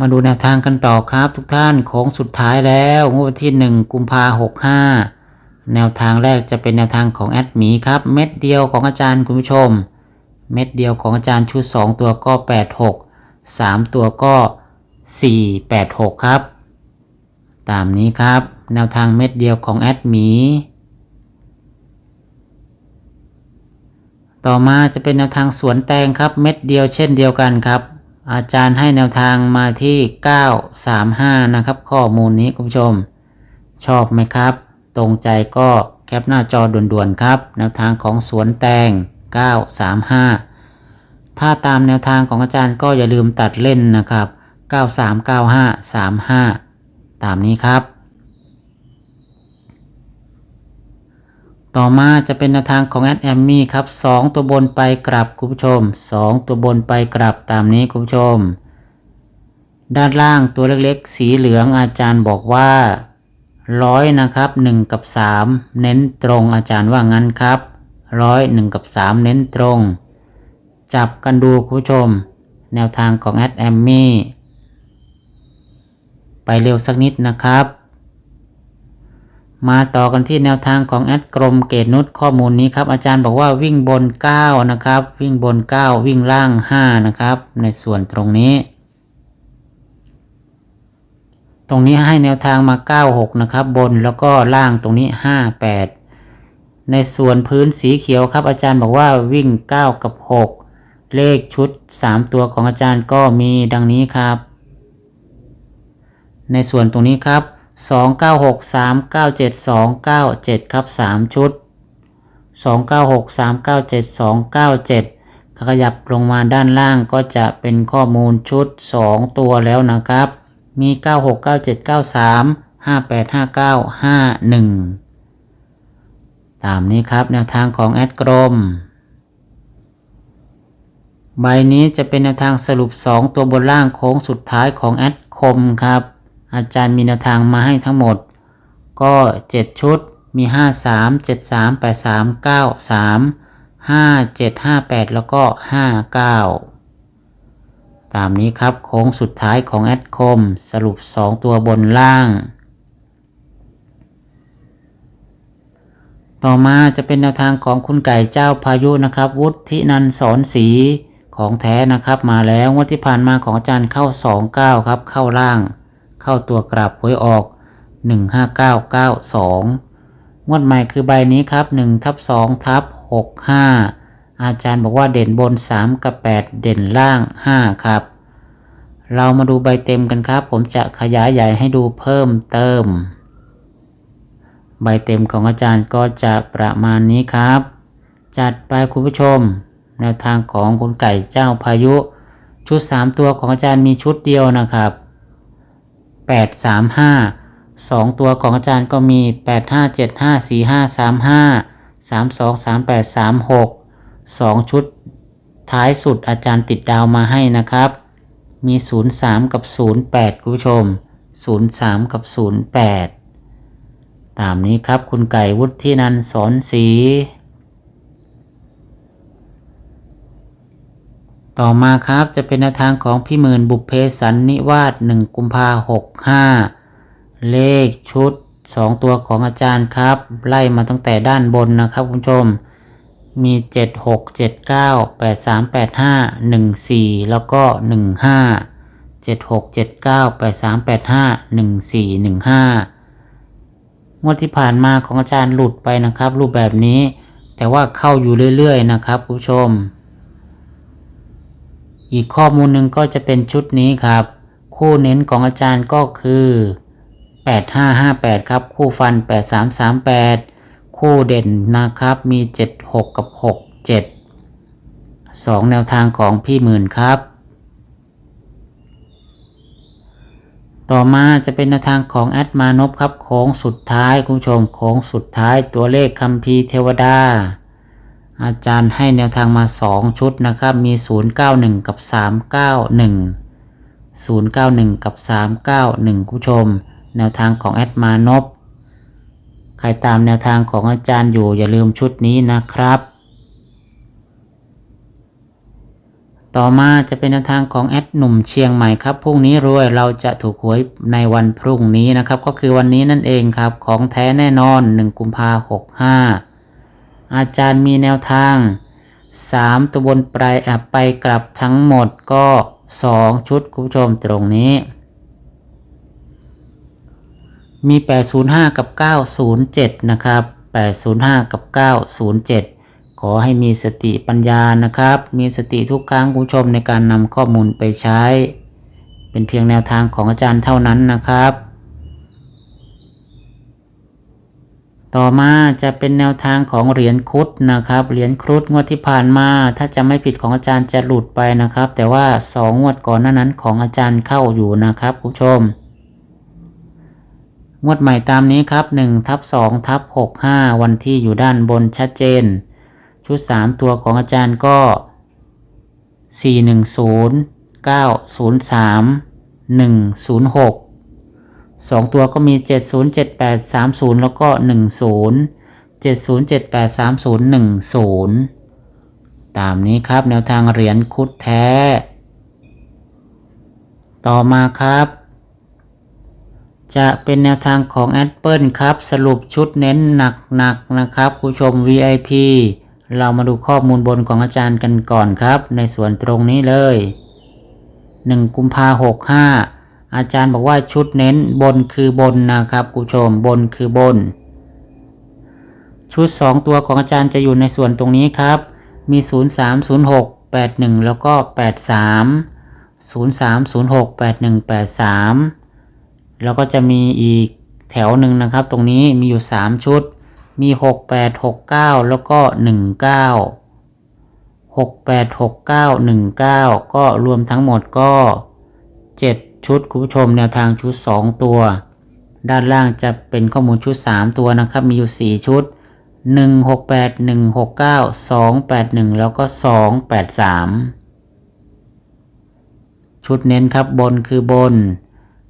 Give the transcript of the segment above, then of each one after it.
มาดูแนวทางกันต่อครับทุกท่านโค้งสุดท้ายแล้วงวดวันที่ 1 กุมภาหกห้าแนวทางแรกจะเป็นแนวทางของแอดหมีครับ เม็ดเดียวของอาจารย์คุณผู้ชม เม็ดเดียวของอาจารย์ชุด 2 ตัวก็ 86 3 ตัวก็ 486 ครับ ตามนี้ครับ แนวทางเม็ดเดียวของแอดหมีต่อมาจะเป็นแนวทางสวนแตงครับ เม็ดเดียวเช่นเดียวกันครับ อาจารย์ให้แนวทางมาที่ 935 นะครับ ข้อมูลนี้คุณผู้ชม ชอบไหมครับ ตรงใจก็แคปหน้าจอด่วนๆครับ แนวทางของสวนแตง 935 ถ้าตามแนวทางของอาจารย์ก็อย่าลืมตัดเล่นนะครับ 939535 ตามนี้ครับ ต่อมาจะเป็นแนวทางของแอดแอมมี่ครับ2ตัวบนไปกลับคุณผู้ชม2ตัวบนไปกลับตามนี้คุณผู้ชม ด้านล่างตัวเล็กๆ สีเหลืองอาจารย์บอกว่าร้อยนะครับ1กับ3เน้นตรงอาจารย์ว่างั้นครับร้อยหนึ่งกับ3เน้นตรง จับกันดูคุณผู้ชม แนวทางของแอดแอมมี่ไปเร็วสักนิดนะครับ มาต่อกันที่แนวทางของแอดกรมเกตนุชข้อมูลนี้ครับ อาจารย์บอกว่าวิ่งบน 9 นะครับ วิ่งบน 9 วิ่งล่าง 5 นะครับ ในส่วนตรงนี้ ตรงนี้ให้แนวทางมา 96 นะครับ บนแล้วก็ล่างตรงนี้ 58 ในส่วนพื้นสีเขียวครับ อาจารย์บอกว่าวิ่ง 9 กับ 6 เลขชุด 3 ตัวของอาจารย์ก็มีดังนี้ครับ ในส่วนตรงนี้ครับ 2 9 6 3 9 7 2 9 7 ครับ 3 ชุด 2 9 6 3 9 7 2 9 7 ขยับลงมาด้านล่างก็จะเป็นข้อมูลชุด 2 ตัวแล้วนะครับ มี 96 97 93 58 59 51 ตามนี้ครับแนวทางของแอดกรม ใบนี้จะเป็นแนวทางสรุป 2 ตัวบนล่างโค้งสุดท้ายของแอดคมครับ อาจารย์มีแนวทางมาให้ทั้งหมด ก็ 7 ชุดมี 5 3 7 3 8 3 9 3 5 7 5 8 แล้วก็ 5 9 ตามนี้ครับโค้งสุดท้ายของแอดคม สรุป 2 ตัวบนล่าง ต่อมาจะเป็นแนวทางของคุณไก่เจ้าพายุนะครับ วุฒินันสอนสีของแท้นะครับมาแล้วงวดที่ผ่านมาของอาจารย์เข้า 29 ครับเข้าล่าง เข้าตัวกลับหวยออก 15992 งวดใหม่คือใบนี้ครับ1ทับ2ทับ65 อาจารย์บอกว่าเด่นบน 3 กับ 8 เด่นล่าง 5 ครับ เรามาดูใบเต็มกันครับ ผมจะขยายใหญ่ให้ดูเพิ่มเติม ใบเต็มของอาจารย์ก็จะประมาณนี้ครับ จัดไปคุณผู้ชม แนวทางของคุณไก่เจ้าพายุชุด 3 ตัวของอาจารย์มีชุดเดียวนะครับ 8 3 5 2 ตัวของอาจารย์ก็มี 8 5 7 5 4 5 3 5 3 2 3 8 3 6 2 ชุดท้ายสุดอาจารย์ติดดาวมาให้นะครับ มี 03 กับ 08 คุณผู้ชม 03 กับ 08 ตามนี้ครับคุณไก่วุฒินันสอนสี ต่อมาครับจะเป็นแนวทางของพี่หมื่นบุพเพสันนิวาส1กุมภาหกห้าเลขชุด2ตัวของอาจารย์ครับ ไล่มาตั้งแต่ด้านบนนะครับคุณผู้ชม มี7 6 7 9 8 3 8 5 1 4แล้วก็15 7 6 7 9 8 3 8 5 1 4 1 5งวดที่ผ่านมาของอาจารย์หลุดไปนะครับ รูปแบบนี้ แต่ว่าเข้าอยู่เรื่อยๆนะครับคุณผู้ชม อีกข้อมูลหนึ่งก็จะเป็นชุดนี้ครับ คู่เน้นของอาจารย์ก็คือ 8558 ครับ คู่ฟัน 8338 คู่เด่นนะครับมี 76 กับ 67 2 แนวทางของพี่หมื่นครับ ต่อมาจะเป็นแนวทางของแอดมานพครับโค้งสุดท้ายคุณผู้ชมโค้งสุดท้ายตัวเลขคัมภีร์เทวดา อาจารย์ให้แนวทางมา 2 ชุดนะครับ มี 091 กับ 391 091 กับ 391คุณผู้ชม แนวทางของแอดมานพใครตามแนวทางของอาจารย์อยู่อย่าลืมชุดนี้นะครับ ต่อมาจะเป็นแนวทางของแอดหนุ่มเชียงใหม่ครับ พรุ่งนี้รวยเราจะถูกหวยในวันพรุ่งนี้นะครับ ก็คือวันนี้นั่นเองครับ ของแท้แน่นอน 1 กุมภาหกห้า อาจารย์มีแนวทาง 3 ตัวบนปลายไปกลับทั้งหมดก็ 2 ชุดคุณผู้ชมตรงนี้ มี 805 กับ 907 นะครับ 805 กับ 907 ขอให้มีสติปัญญานะครับ มีสติทุกครั้งคุณผู้ชมในการนำข้อมูลไปใช้ เป็นเพียงแนวทางของอาจารย์เท่านั้นนะครับ ต่อมาจะเป็นแนวทางของเหรียญครุฑนะครับ เหรียญครุฑงวดที่ผ่านมา ถ้าจะไม่ผิดของอาจารย์จะหลุดไปนะครับ แต่ว่าสองงวดก่อนหน้านั้นของอาจารย์เข้าอยู่นะครับคุณผู้ชม งวดใหม่ตามนี้ครับ1ทับ2ทับ65 วันที่อยู่ด้านบนชัดเจน ชุด 3 ตัวของอาจารย์ก็ 410 903 106 2 ตัวก็มี 707830 แล้วก็ 10 70783010 ตามนี้ครับแนวทางเหรียญคุดแท้ ต่อมาครับ จะเป็นแนวทางของแอดเปิลครับ สรุปชุดเน้นหนักๆนนะครับผู้ชม VIP เรามาดูข้อมูลบนของอาจารย์กันก่อนครับ ในส่วนตรงนี้เลย 1 กุมภาหกห้า อาจารย์บอกว่าชุดเน้นบนคือบนนะครับคุณผู้ชมบนคือบน ชุด 2 ตัวของอาจารย์จะอยู่ในส่วนตรงนี้ครับ มี 0 3 0 6 8 1 แล้วก็ 8 3 0 3 0 6 8 1 8 3 แล้วก็จะมีอีกแถวหนึ่งนะครับ ตรงนี้มีอยู่ 3 ชุด มี 6 8 6 9 แล้วก็ 1 9 6 8 6 9 1 9 ก็รวมทั้งหมดก็ 7 ชุดคุณผู้ชมแนวทางชุด 2 ตัว ด้านล่างจะเป็นข้อมูลชุด 3 ตัวนะครับ มีอยู่ 4 ชุด 168 169 281 แล้วก็ 283 ชุดเน้นครับบนคือบน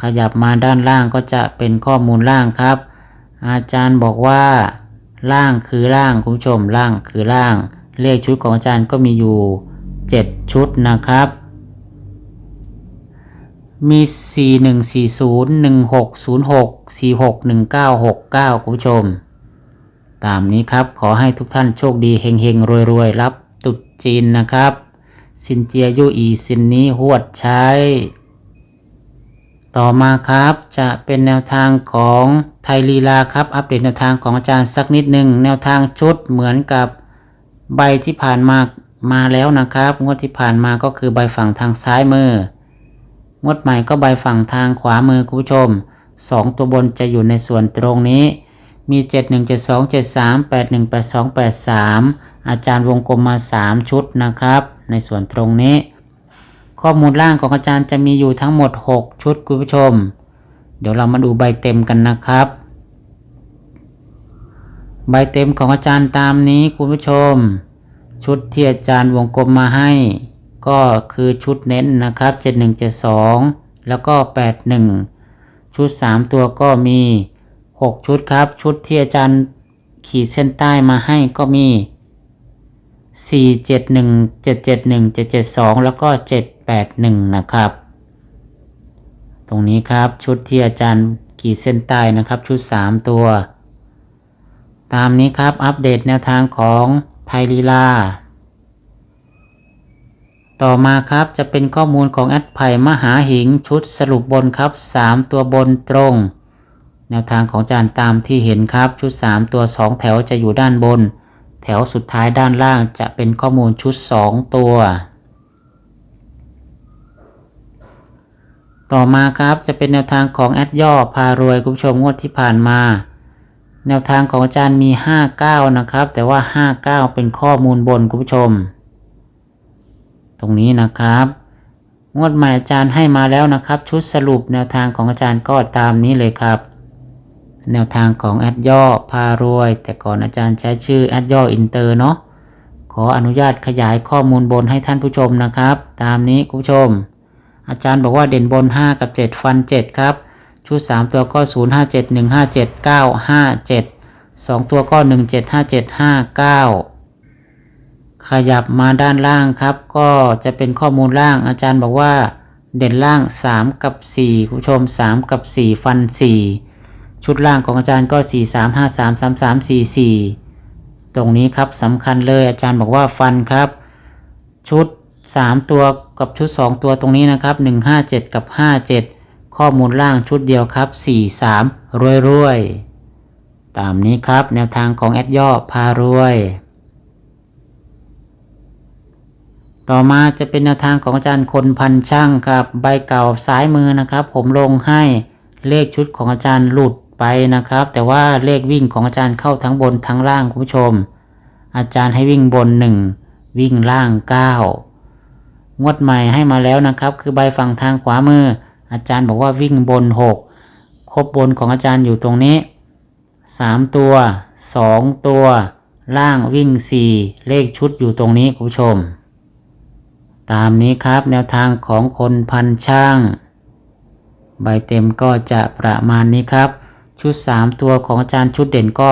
ขยับมาด้านล่างก็จะเป็นข้อมูลล่างครับ อาจารย์บอกว่า ล่างคือล่างคุณผู้ชมล่างคือล่าง เลขชุดของอาจารย์ก็มีอยู่ 7 ชุดนะครับ มี 4 1 4 0 1 6 0 6 4 6 1 9 6 9 คุณผู้ชม ตามนี้ครับ ขอให้ทุกท่านโชคดีเฮงเฮงรวยรวยๆ รับตุดจีนนะครับ สินเจียยุอีสินนี้หวดใช้ ต่อมาครับจะเป็นแนวทางของไทยลีลาครับ อัปเดตแนวทางของอาจารย์สักนิดหนึ่งแนวทางชุดเหมือนกับใบที่ผ่านมามาแล้วนะครับ งวดที่ผ่านมาก็คือใบฝั่งทางซ้ายมือ งวดใหม่ก็ใบฝั่งทางขวามือคุณผู้ชม 2 ตัวบนจะอยู่ในส่วนตรงนี้ มี 71 72 73 81 82 83 อาจารย์วงกลมมา 3 ชุดนะครับ ในส่วนตรงนี้ ข้อมูลล่างของอาจารย์จะมีอยู่ทั้งหมด 6 ชุดคุณผู้ชม เดี๋ยวเรามาดูใบเต็มกันนะครับ ใบเต็มของอาจารย์ตามนี้คุณผู้ชม ชุดที่อาจารย์วงกลมมาให้ ก็คือชุดเน้นนะครับ7172 แล้วก็ 81 ชุด 3 ตัวก็มี 6 ชุดครับ ชุดที่อาจารย์ขีดเส้นใต้มาให้ก็มี 471 771 772 แล้วก็ 781 นะครับ ตรงนี้ครับชุดที่อาจารย์ขีดเส้นใต้นะครับชุด 3 ตัว ตามนี้ครับอัปเดตแนวทางของไทยลีลา ต่อมาครับจะเป็นข้อมูลของแอดไผ่มหาหิงชุดสรุปบนครับ 3 ตัวบนตรง แนวทางของจารย์ตามที่เห็นครับชุด 3 ตัว 2 แถวจะอยู่ด้านบน แถวสุดท้ายด้านล่างจะเป็นข้อมูลชุด 2 ตัว ต่อมาครับจะเป็นแนวทางของแอดย่อพารวยคุณผู้ชมงวดที่ผ่านมาแนวทางของอาจารย์มี 59 นะครับ แต่ว่า 59 เป็นข้อมูลบนคุณผู้ชม ตรงนี้นะครับ งวดใหม่อาจารย์ให้มาแล้วนะครับ ชุดสรุปแนวทางของอาจารย์ก็ตามนี้เลยครับ แนวทางของแอดย่อพารวย แต่ก่อนอาจารย์ใช้ชื่อแอดย่ออินเตอร์เนาะขออนุญาตขยายข้อมูลบนให้ท่านผู้ชมนะครับ ตามนี้คุณผู้ชม อาจารย์บอกว่าเด่นบน 5 กับ 7 ฟัน 7 ครับ ชุด 3 ตัวก็ 0 5 7 1 5 7 9 5 7 2 ตัวก็ 1 7 5 7 5 9 ขยับมาด้านล่างครับ ก็จะเป็นข้อมูลล่างอาจารย์บอกว่า เด่นล่าง 3 กับ4คุณผู้ชม 3 กับ 4 ฟัน 4 ชุดล่างของอาจารย์ก็ 4 3 5 3 3 3 4 4 ตรงนี้ครับสำคัญเลยอาจารย์บอกว่าฟันครับ ชุด 3 ตัวกับชุด 2 ตัวตรงนี้นะครับ 157 กับ 57 ข้อมูลล่างชุดเดียวครับ 4 3รวยรวยตามนี้ครับแนวทางของแอดย่อพารวย ต่อมาจะเป็นแนวทางของอาจารย์คนพันช่างครับใบเก่าซ้ายมือนะครับ ผมลงให้เลขชุดของอาจารย์หลุดไปนะครับ แต่ว่าเลขวิ่งของอาจารย์เข้าทั้งบนทั้งล่างคุณผู้ชม อาจารย์ให้วิ่งบน 1 วิ่งล่าง 9 งวดใหม่ให้มาแล้วนะครับ คือใบฝั่งทางขวามือ อาจารย์บอกว่าวิ่งบน 6 ครบบนของอาจารย์อยู่ตรงนี้ 3 ตัว 2 ตัว ล่างวิ่ง 4 เลขชุดอยู่ตรงนี้คุณผู้ชม ตามนี้ครับแนวทางของคนพันช่าง ใบเต็มก็จะประมาณนี้ครับ ชุด 3 ตัวของอาจารย์ชุดเด่นก็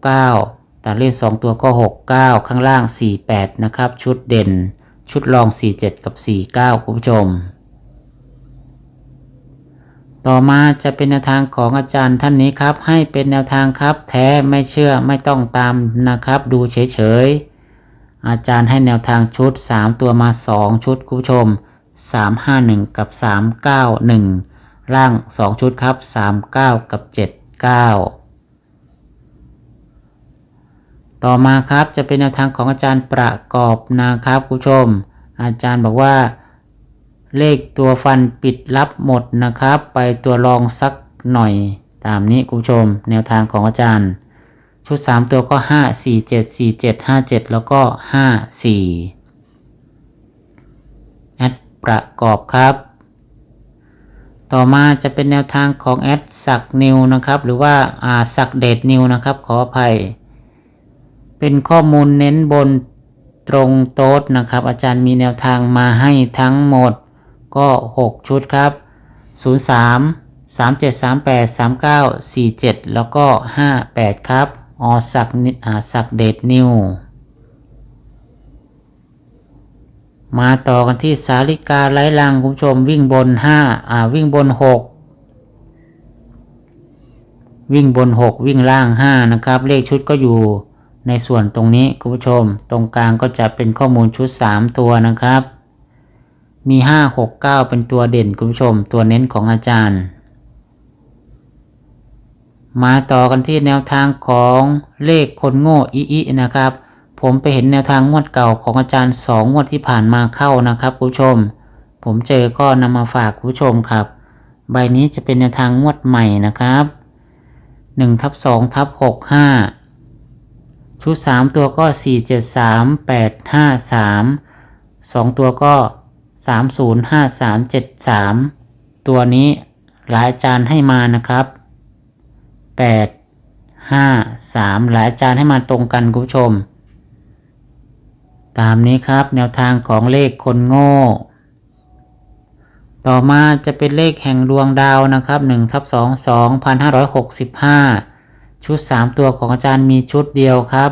169แต่เลข2ตัวก็ 69 ข้างล่าง 48 นะครับ ชุดเด่น ชุดรอง 47 กับ 49 คุณผู้ชม ต่อมาจะเป็นแนวทางของอาจารย์ท่านนี้ครับ ให้เป็นแนวทางครับ แท้ไม่เชื่อไม่ต้องตามนะครับ ดูเฉยๆ อาจารย์ให้แนวทางชุด 3 ตัวมา 2 ชุดคุณผู้ชม 351 กับ 391 ล่าง 2 ชุดครับ 39 กับ 79 ต่อมาครับจะเป็นแนวทางของอาจารย์ประกอบนะครับคุณผู้ชม อาจารย์บอกว่า เลขตัวฟันปิดรับหมดนะครับ ไปตัวรองสักหน่อยตามนี้คุณผู้ชม แนวทางของอาจารย์ ชุด 3 ตัวก็ 5 4 7 4 7 5 7 แล้วก็ 5 4 แอดประกอบครับ ต่อมาจะเป็นแนวทางของแอดสักนิวนะครับ หรือว่าอ่าสักเดทนิวนะครับ ขออภัย เป็นข้อมูลเน้นบนตรงโต๊ดนะครับ อาจารย์มีแนวทางมาให้ทั้งหมดก็ 6 ชุดครับ 03 37 38 39 47 แล้วก็ 58 ครับ อสักนิอาสักเดทนิว มาต่อกันที่สาลิกาไร้ลังคุณผู้ชมวิ่งบน5อ่าวิ่งบน6วิ่งบน6วิ่งล่าง5นะครับ เลขชุดก็อยู่ในส่วนตรงนี้คุณผู้ชม ตรงกลางก็จะเป็นข้อมูลชุด3ตัวนะครับ มี5 6 9เป็นตัวเด่นคุณผู้ชม ตัวเน้นของอาจารย์ มาต่อกันที่แนวทางของเลขคนโง่อีอีนะครับ ผมไปเห็นแนวทางงวดเก่าของอาจารย์สองงวดที่ผ่านมาเข้านะครับคุณผู้ชม ผมเจอก็นำมาฝากคุณผู้ชมครับ ใบนี้จะเป็นแนวทางงวดใหม่นะครับ1ทับ2ทับ6 5 ชุด 3 ตัวก็ 4 7 3 8 5 3 2 ตัวก็ 3 0 5 3 7 3 ตัวนี้หลายอาจารย์ให้มานะครับ 8 5 3 หลายอาจารย์ให้มาตรงกันคุณผู้ชม ตามนี้ครับแนวทางของเลขคนโง่ ต่อมาจะเป็นเลขแห่งดวงดาวนะครับ1ทับ2 2565 ชุด 3 ตัวของอาจารย์มีชุดเดียวครับ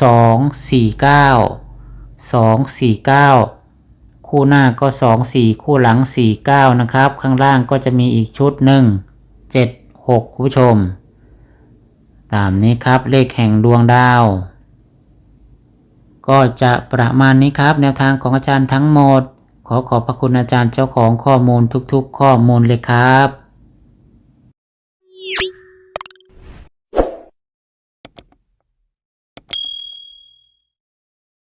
2 4 9 2 4 9คู่หน้าก็ 2 4 คู่หลัง 4 9 นะครับ ข้างล่างก็จะมีอีกชุดหนึ่ง7 6 คุณผู้ชม ตามนี้ครับเลขแห่งดวงดาว ก็จะประมาณนี้ครับ แนวทางของอาจารย์ทั้งหมด ขอขอบพระคุณอาจารย์เจ้าของข้อมูลทุกๆ ข้อมูลเลยครับ